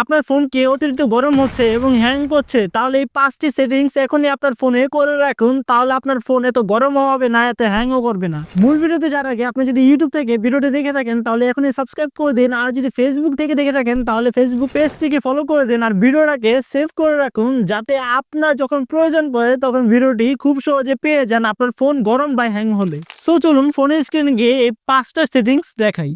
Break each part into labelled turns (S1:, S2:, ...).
S1: আপনার ফোনকে অতিরিক্ত গরম হচ্ছে এবং হ্যাং করছে, তাহলে এই পাঁচটি সেটিংস এখনই আপনার ফোনে করে রাখুন, তাহলে আপনার ফোন এত গরম হবে না, এত হ্যাংও করবে না। মূল ভিডিওতে যার আগে আপনি যদি ইউটিউব থেকে ভিডিওটি দেখে থাকেন, তাহলে এখনই সাবস্ক্রাইব করে দিন, আর যদি ফেসবুক থেকে দেখে থাকেন, তাহলে ফেসবুক পেজ থেকে ফলো করে দিন, আর ভিডিওটাকে সেভ করে রাখুন, যাতে আপনার যখন প্রয়োজন পড়ে, তখন ভিডিওটি খুব সহজে পেয়ে যান, আপনার ফোন গরম বা হ্যাং হলে। সো চলুন ফোনের স্ক্রিনে গিয়ে এই পাঁচটা সেটিংস দেখাই।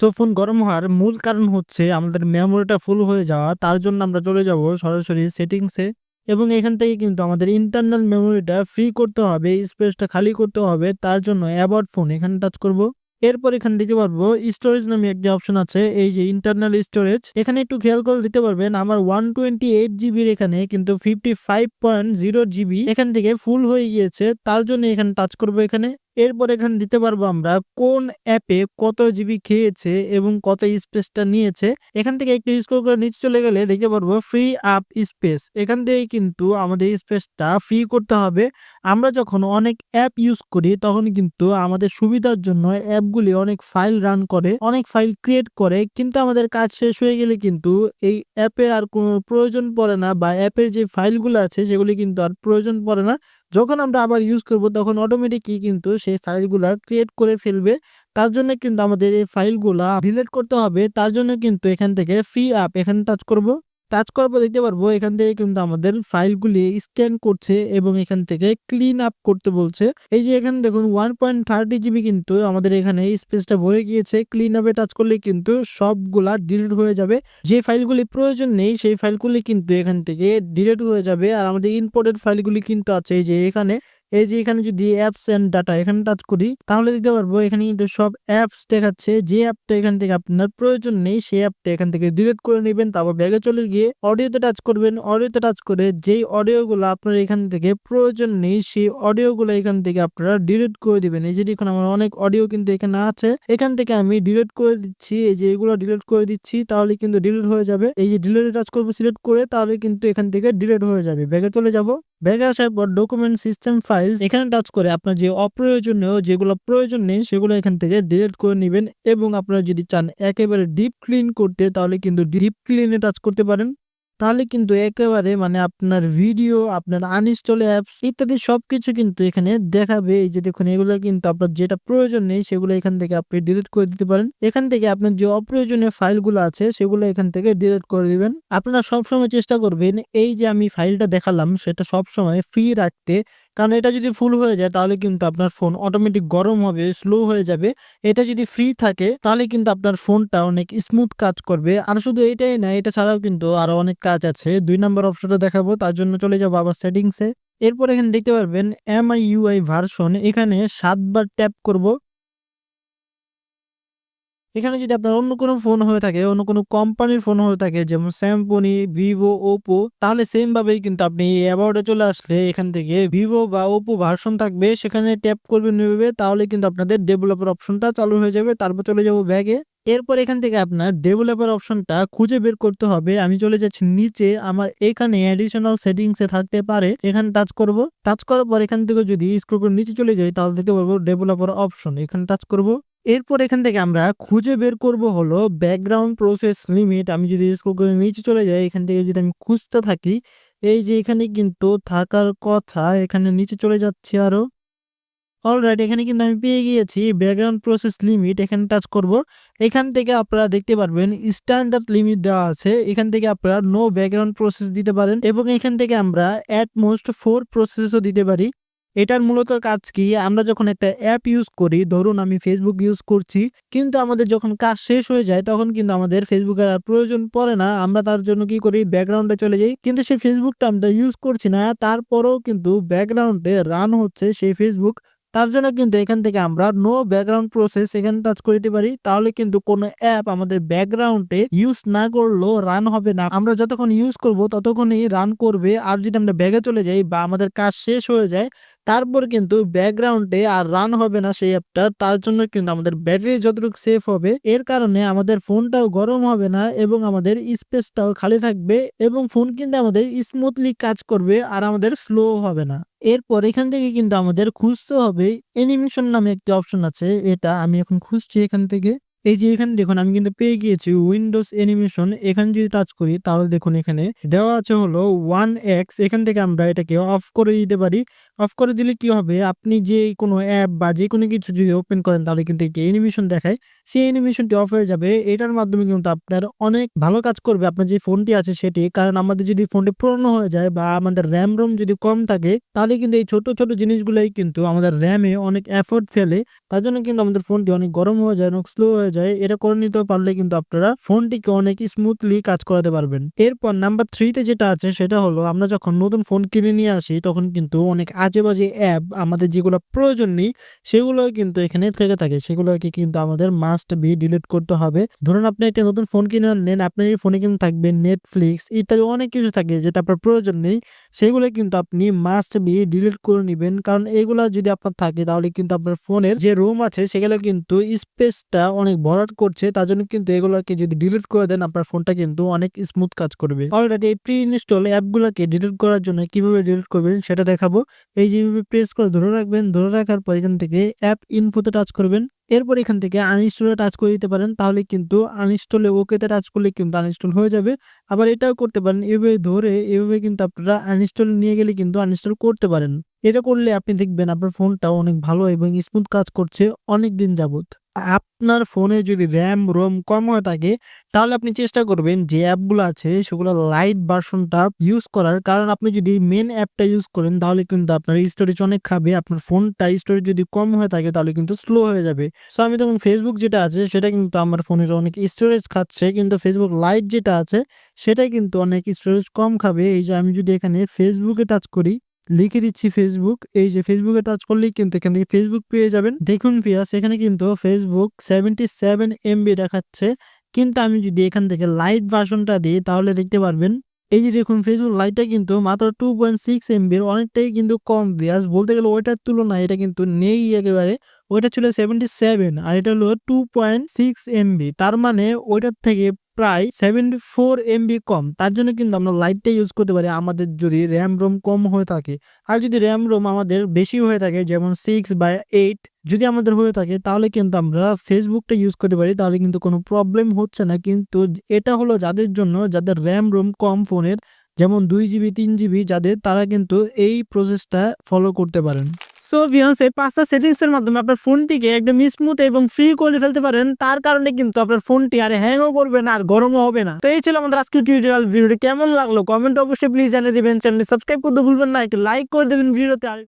S1: সো ফোন গরম হওয়ার মূল কারণ হচ্ছে আমাদের মেমোরিটা ফুল হয়ে যাওয়া। তার জন্য আমরা চলে যাব সরাসরি সেটিংসে এবং এখান থেকে কিন্তু আমাদের ইন্টারনাল মেমোরিটা ফ্রি করতে হবে স্পেসটা খালি করতে হবে। তার জন্য অ্যাবাউট ফোন এখানে টাচ করব। এরপর এখানে দিতে পারব স্টোরেজ নামে একটি অপশন আছে, এই যে ইন্টারনাল স্টোরেজ এখানে একটু খেয়াল করে দিতে পারবেন, আমার ওয়ান টোয়েন্টি এইট জিবির এখানে কিন্তু fifty five point zero GB এখান থেকে ফুল হয়ে গিয়েছে। তার জন্য এখানে টাচ করব এখানে। এরপর এখানে দিতে পারব আমরা কোন অ্যাপে কত জিবি খেয়েছে এবং কত স্পেসটা নিয়েছে। এখান থেকে একটু স্ক্রল করে নিচে চলে গেলে দেখতে পারব ফ্রি আপ স্পেস এখান থেকে কিন্তু আমাদের স্পেসটা ফ্রি করতে হবে। আমরা যখন অনেক অ্যাপ ইউজ করি তখন কিন্তু আমাদের সুবিধার জন্য অ্যাপগুলি অনেক ফাইল রান করে, অনেক ফাইল ক্রিয়েট করে। কিন্তু আমাদের কাজ শেষ হয়ে গেলে কিন্তু এই অ্যাপের আর কোনো প্রয়োজন পড়ে না বা অ্যাপের যে ফাইলগুলো আছে সেগুলি কিন্তু আর প্রয়োজন পড়ে না। যখন আমরা আবার ইউজ করব, তখন অটোমেটিকই কিন্তু সেই ফাইলগুলা ক্রিয়েট করে ফেলবে। তার জন্য কিন্তু আমাদের এই ফাইলগুলা ডিলিট করতে হবে। তার জন্য কিন্তু এখান থেকে ফ্রি অ্যাপ এখানে টাচ করব। টাচ করার পর দেখতে পারব, এখান থেকে কিন্তু আমাদের ফাইলগুলি স্ক্যান করছে এবং এখান থেকে ক্লিন আপ করতে বলছে। এই যে এখানে দেখুন ওয়ান পয়েন্ট থার্টি জিবি কিন্তু আমাদের এখানে স্পেসটা ভরে গিয়েছে। ক্লিন আপে টাচ করলে কিন্তু সবগুলা ডিলিট হয়ে যাবে। যে ফাইলগুলি প্রয়োজন নেই, সেই ফাইলগুলি কিন্তু এখান থেকে ডিলিট হয়ে যাবে। আর আমাদের ইম্পোর্টেড ফাইলগুলি কিন্তু আছে, এই যে এখানে এই যে এখানে যদি অ্যাপস এন্ড ডাটা এখানে টাচ করি, তাহলে দেখতে পারব এখানে কিন্তু সব অ্যাপস দেখাচ্ছে। যে অ্যাপটা এখান থেকে আপনার প্রয়োজন নেই, সেই অ্যাপটা এখান থেকে ডিলিট করে নেবেন, তারপর ব্যাগে চলে গিয়ে অডিওতে টাচ করবেন। অডিওতে টাচ করে যেই অডিওগুলো আপনার এখান থেকে প্রয়োজন নেই, সেই অডিওগুলো এখান থেকে আপনারা ডিলিট করে দিবেন। এই যে দেখুন, আমার অনেক অডিও কিন্তু এখানে আছে। এখান থেকে আমি ডিলিট করে দিচ্ছি। এই যে এগুলো ডিলিট করে দিচ্ছি, তাহলে কিন্তু ডিলিট হয়ে যাবে। এই যে ডিলিটে টাচ করব সিলেক্ট করে তাহলে কিন্তু এখান থেকে ডিলিট হয়ে যাবে। ব্যাগে চলে যাব। ব্যাগে আসার পর ডকুমেন্ট সিস্টেম ফাইল এখানে টাচ করে আপনার যে অপ্রয়োজনীয় যেগুলো প্রয়োজন নেই, সেগুলো এখান থেকে ডিলিট করে নেবেন এবং আপনারা যদি চান একেবারে ডিপ ক্লিন করতে, তাহলে কিন্তু ডিপ ক্লিনে টাচ করতে পারেন। তাহলে কিন্তু একেবারে মানে আপনার ভিডিও আপনার আনইনস্টল অ্যাপস ইত্যাদি সব কিছু কিন্তু এখানে দেখাবে। এই যে দেখুন, এগুলো কিন্তু আপনার যেটা প্রয়োজন নেই, সেগুলো এখান থেকে আপনি ডিলিট করে দিতে পারেন। এখান থেকে আপনার যে অপ্রয়োজনীয় ফাইলগুলো আছে, সেগুলো এখান থেকে ডিলিট করে দিবেন। আপনারা সবসময় চেষ্টা করবেন, এই যে আমি ফাইলটা দেখালাম, সেটা সবসময় ফ্রি রাখতে। কারণ এটা যদি ফুল হয়ে যায়, তাহলে কিন্তু আপনার ফোন অটোমেটিক গরম হবে স্লো হয়ে যাবে। এটা যদি ফ্রি থাকে, তাহলে কিন্তু আপনার ফোনটা অনেক স্মুথ কাজ করবে। আর শুধু এটাই না, এটা ছাড়াও কিন্তু আরও অনেক কাজ আছে। দুই নম্বর অপশনটা দেখাবো, তার জন্য চলে যাব আবার সেটিংসে এরপর এখানে দেখতে পারবেন এম আই ইউআই ভার্সন এখানে সাতবার ট্যাপ করব। এখানে যদি আপনার অন্য কোনো ফোন হয়ে থাকে, অন্য কোনো কোম্পানির ফোন হয়ে থাকে, যেমন স্যামসনি ভিভো ওপো তাহলে সেম ভাবেই কিন্তু আপনি এই অ্যাবাউটে চলে আসলে এখান থেকে ভিভো বা ওপো ভার্সন থাকবে। সেখানে ট্যাপ করবেন এভাবে তাহলে কিন্তু আপনাদের ডেভেলপার অপশনটা চালু হয়ে যাবে। তারপর চলে যাব ব্যাগে এরপর এখান থেকে আপনার ডেভেলপার অপশনটা খুঁজে বের করতে হবে। আমি চলে যাচ্ছি নিচে, আমার এখানে অ্যাডিশনাল সেটিংসে থাকতে পারে। এখানে টাচ করব। টাচ করার পর এখান থেকে যদি স্ক্রল করে নিচে চলে যাই, তাহলে দেখতে পারব ডেভেলপার অপশন এখানে টাচ করব। এরপর এখান থেকে আমরা খুঁজে বের করব হলো ব্যাকগ্রাউন্ড প্রসেস লিমিট আমি যদি স্ক্রল করে নিচে চলে যাই, এখান থেকে যদি আমি খুঁজতে থাকি, এই যে এখানে কিন্তু থাকার কথা, এখানে নিচে চলে যাচ্ছে আরও অলরাইট এখানে কিন্তু আমি পেয়ে গিয়েছি ব্যাকগ্রাউন্ড প্রসেস লিমিট এখানে টাচ করব। এখান থেকে আপনারা দেখতে পারবেন স্ট্যান্ডার্ড লিমিট দেওয়া আছে। এখান থেকে আপনারা নো ব্যাকগ্রাউন্ড প্রসেস দিতে পারেন এবং এখান থেকে আমরা অ্যাট মোস্ট ফোর প্রসেসও দিতে পারি। এটার মূলত কাজ কি, আমরা যখন একটা অ্যাপ ইউজ করি, ধরুন আমি ফেসবুক ইউজ করছি, কিন্তু আমাদের যখন কাজ শেষ হয়ে যায়, তখন কিন্তু আমাদের ফেসবুকের আর প্রয়োজন পড়ে না। আমরা তার জন্য কি করি ব্যাকগ্রাউন্ডে চলে যাই, কিন্তু সেই ফেসবুকটা আমরা ইউজ করছি না। তারপরেও কিন্তু ব্যাকগ্রাউন্ডে রান হচ্ছে সেই ফেসবুক তার জন্য কিন্তু এখান থেকে আমরা নো ব্যাকগ্রাউন্ড প্রসেস এখানে টাচ করে দিতে পারি। তাহলে কিন্তু কোনো অ্যাপ আমাদের ব্যাকগ্রাউন্ডে ইউজ না করলেও রান হবে না। আমরা যতক্ষণ ইউজ করব, ততক্ষণই রান করবে। আর যদি আমরা ব্যাগে চলে যাই বা আমাদের কাজ শেষ হয়ে যায় তারপর কিন্তু ব্যাকগ্রাউন্ডে আর রান হবে না সেই অ্যাপটা তার জন্য কিন্তু আমাদের ব্যাটারি যতটুকু সেফ হবে, এর কারণে আমাদের ফোনটাও গরম হবে না এবং আমাদের স্পেসটাও খালি থাকবে এবং ফোন কিন্তু আমাদের স্মুথলি কাজ করবে আর আমাদের স্লো হবে না। এরপর এখান থেকে কিন্তু আমাদের খুঁজতে হবে। অ্যানিমেশন নামে একটি অপশন আছে, এটা আমি এখন খুঁজছি এখান থেকে। এই যে এখানে দেখুন, আমি কিন্তু পেয়ে গিয়েছি উইন্ডোজ অ্যানিমেশন এখানে যদি টাচ করি, তাহলে দেখুন এখানে দেওয়া আছে হলো ওয়ান এক্স এখান থেকে আমরা এটাকে অফ করে দিতে পারি। অফ করে দিলে কি হবে? আপনি যে কোনো অ্যাপ বা যে কোনো কিছু যদি ওপেন করেন, তাহলে কিন্তু একটি অ্যানিমেশন দেখায়। সেই অ্যানিমেশনটি অফ হয়ে যাবে। এটার মাধ্যমে কিন্তু আপনার অনেক ভালো কাজ করবে আপনার যে ফোনটি আছে সেটি। কারণ আমাদের যদি ফোনটি পুরনো হয়ে যায় বা আমাদের র্যাম রোম যদি কম থাকে, তাহলে কিন্তু এই ছোট ছোট জিনিসগুলোই কিন্তু আমাদের র্যামে অনেক এফোর্ট ফেলে। তার জন্য কিন্তু আমাদের ফোনটি অনেক গরম হয়ে যায়, অনেক স্লো হয়ে যায়, এটা করে নিতে পারলে কিন্তু আপনারা ফোনটিকে অনেক স্মুথলি কাজ করাতে পারবেন। এরপর নাম্বার থ্রিতে যেটা আছে, সেটা হলো আমরা যখন নতুন ফোন কিনে নিয়ে আসি, তখন কিন্তু অনেক আজে বাজে অ্যাপ আমাদের যেগুলো প্রয়োজন নেই সেগুলো কিন্তু এখানে থেকে থাকে। সেগুলোকে কিন্তু আমাদের মাস্ট বি ডিলিট করতে হবে। ধরুন আপনি একটা নতুন ফোন কিনে আনলেন, আপনার এই ফোনে কিন্তু থাকবে নেটফ্লিক্স ইত্যাদি অনেক কিছু থাকে যেটা আপনার প্রয়োজন নেই, সেগুলো কিন্তু আপনি মাস্ট বি ডিলিট করে নেবেন। কারণ এগুলা যদি আপনার থাকে, তাহলে কিন্তু আপনার ফোনের যে রুম আছে, সেগুলো কিন্তু স্পেসটা অনেক ভরাট করছে, তার জন্য কিন্তু এগুলোকে যদি ডিলিট করে দেন, আপনার ফোনটা কিন্তু অনেক স্মুথ কাজ করবে। অলরেডি এই প্রি ইনস্টল অ্যাপগুলোকে ডিলিট করার জন্য কীভাবে ডিলিট করবেন সেটা দেখাবো। এই যেভাবে প্রেস করে ধরে রাখবেন, ধরে রাখার পর এখান থেকে অ্যাপ ইনফোতে টাচ করবেন। এরপর এখান থেকে আনইনস্টলে টাচ করে দিতে পারেন, তাহলে কিন্তু আনইনস্টলে ওকেতে টাচ করলে কিন্তু আনইনস্টল হয়ে যাবে। আবার এটাও করতে পারেন, এভাবে ধরে এভাবে কিন্তু আপনারা আনইনস্টল নিয়ে গেলে কিন্তু আনইনস্টল করতে পারেন। এটা করলে আপনি দেখবেন আপনার ফোনটা অনেক ভালো এবং স্মুথ কাজ করছে অনেক দিন যাবত আপনার ফোনে যদি র্যাম রোম কম হয়ে থাকে, তাহলে আপনি চেষ্টা করবেন যে অ্যাপগুলো আছে, সেগুলো লাইট ভার্সনটা ইউজ করার। কারণ আপনি যদি মেন অ্যাপটা ইউজ করেন, তাহলে কিন্তু আপনার স্টোরেজ অনেক খাবে। আপনার ফোনটা স্টোরেজ যদি কম হয়ে থাকে, তাহলে কিন্তু স্লো হয়ে যাবে। সো আমি তখন ফেসবুক যেটা আছে, সেটা কিন্তু আমার ফোনের অনেক স্টোরেজ খাচ্ছে। কিন্তু ফেসবুক লাইট যেটা আছে, সেটাই কিন্তু অনেক স্টোরেজ কম খাবে। এই যে আমি যদি এখানে ফেসবুকে টাচ করি লিখে দিচ্ছি ফেসবুক এই যে ফেসবুকে টাচ করলেই কিন্তু এখান থেকে ফেসবুক পেয়ে যাবেন। দেখুন পিয়াস এখানে কিন্তু ফেসবুক সেভেন্টি সেভেন এমবি দেখাচ্ছে। কিন্তু আমি যদি এখান থেকে লাইট ভার্সনটা দিই, তাহলে দেখতে পারবেন। এই যে দেখুন ফেসবুক লাইটটা কিন্তু মাত্র টু পয়েন্ট সিক্স এমবির অনেকটাই কিন্তু কম বিয়াস বলতে গেলে ওইটার তুলনায় এটা কিন্তু নেই একেবারে। ওইটা ছিল সেভেন্টি সেভেন আর এটা হলো টু পয়েন্ট সিক্স এমবি তার মানে ওইটার থেকে প্রায় সেভেন্টি ফোর এমবি কম। তার জন্য কিন্তু আমরা লাইটটা ইউজ করতে পারি। আমাদের যদি র্যাম রোম কম হয়ে থাকে। আর যদি র্যাম রোম আমাদের বেশি হয়ে থাকে, যেমন সিক্স বা এইট যদি আমাদের হয়ে থাকে, তাহলে কিন্তু আমরা ফেসবুকটা ইউজ করতে পারি। তাহলে কিন্তু কোনো প্রবলেম হচ্ছে না। কিন্তু এটা হলো যাদের জন্য যাদের র্যাম রোম কম ফোনের, যেমন দুই জিবি তিন জিবি যাদের তারা কিন্তু এই প্রসেসটা ফলো করতে পারেন। সো ভিউয়ার্স এই পাঁচটা সেটিংসের মাধ্যমে আপনার ফোনটিকে একদম স্মুথ এবং ফ্রি করে ফেলতে পারেন। তার কারণে কিন্তু আপনার ফোনটি আর হ্যাংও করবে না, আর গরমও হবে না। তো এই ছিল আমাদের আজকের টিউটোরিয়াল ভিডিওটি কেমন লাগল? কমেন্ট অবশ্যই প্লিজ জানিয়ে দেবেন। চ্যানেল সাবস্ক্রাইব করতে ভুলবেন না। একটু লাইক করে দেবেন ভিডিওতে। আর